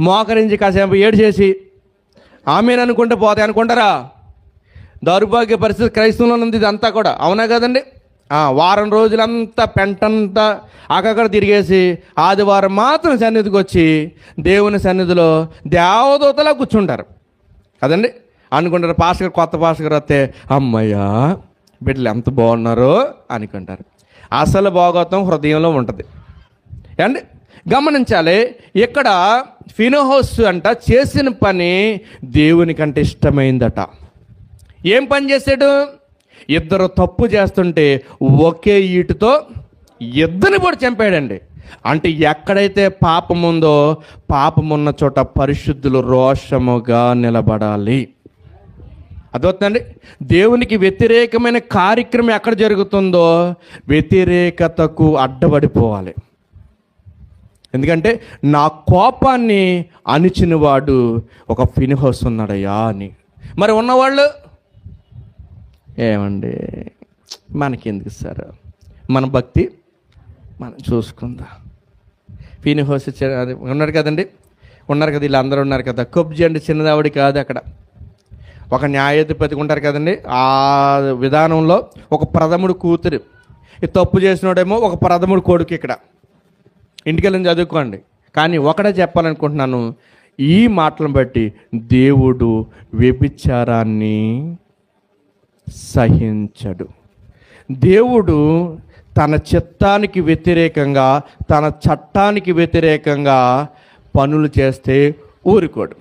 మోకరించి కాసేపు ఏడు చేసి ఆమెను అనుకుంటే పోతాయి అనుకుంటారా? దౌర్భాగ్య పరిస్థితి క్రైస్తవంలో ఉంది ఇదంతా కూడా. అవునా కదండి? వారం రోజులంతా పెంటంతా అక్కడక్కడ తిరిగేసి ఆదివారం మాత్రం సన్నిధికి వచ్చి దేవుని సన్నిధిలో దేవదూతలా కూర్చుంటారు. కదండి? అనుకుంటారు పాస్టర్ గారు కొత్త పాస్టర్ గారు వస్తే అమ్మయ్యా బిడ్డలు ఎంత బాగున్నారో అనుకుంటారు. అసలు భాగవతం హృదయంలో ఉంటుంది. అండి గమనించాలి ఇక్కడ ఫినోహోస్ అంట చేసిన పని దేవునికంటే ఇష్టమైందట. ఏం పని చేశాడు? ఇద్దరు తప్పు చేస్తుంటే ఒకే ఈటుతో ఇద్దరిని కూడా చంపాడండి. అంటే ఎక్కడైతే పాపం ఉందో పాపం ఉన్న చోట పరిశుద్ధులు రోషముగా నిలబడాలి. అదవుతుందండి దేవునికి వ్యతిరేకమైన కార్యక్రమం ఎక్కడ జరుగుతుందో వ్యతిరేకతకు అడ్డపడిపోవాలి ఎందుకంటే నా కోపాన్ని అణిచినవాడు ఒక ఫినిహోస్ ఉన్నాడయ్యా అని. మరి ఉన్నవాళ్ళు? ఏమండి? మనకెందుకు సార్? మన భక్తి? మనం చూసుకుందాం. ఫినిహోస్ అది ఉన్నారు కదండి? ఉన్నారు కదా వీళ్ళందరూ ఉన్నారు కదా. కబ్జి అంటే చిన్నదావిడి కాదు అక్కడ. ఒక న్యాయాధిపతి ఉంటారు కదండి? ఆ విధానంలో ఒక ప్రథముడు కూతురు. ఈ తప్పు చేసినోడేమో ఒక ప్రథముడు కొడుకు ఇక్కడ. ఇంటికెళ్ళి చదువుకోండి. కానీ ఒకటే చెప్పాలనుకుంటున్నాను ఈ మాటలను బట్టి దేవుడు వ్యభిచారాన్ని సహించడు. దేవుడు తన చిత్తానికి వ్యతిరేకంగా తన చట్టానికి వ్యతిరేకంగా పనులు చేస్తే ఊరుకోడు.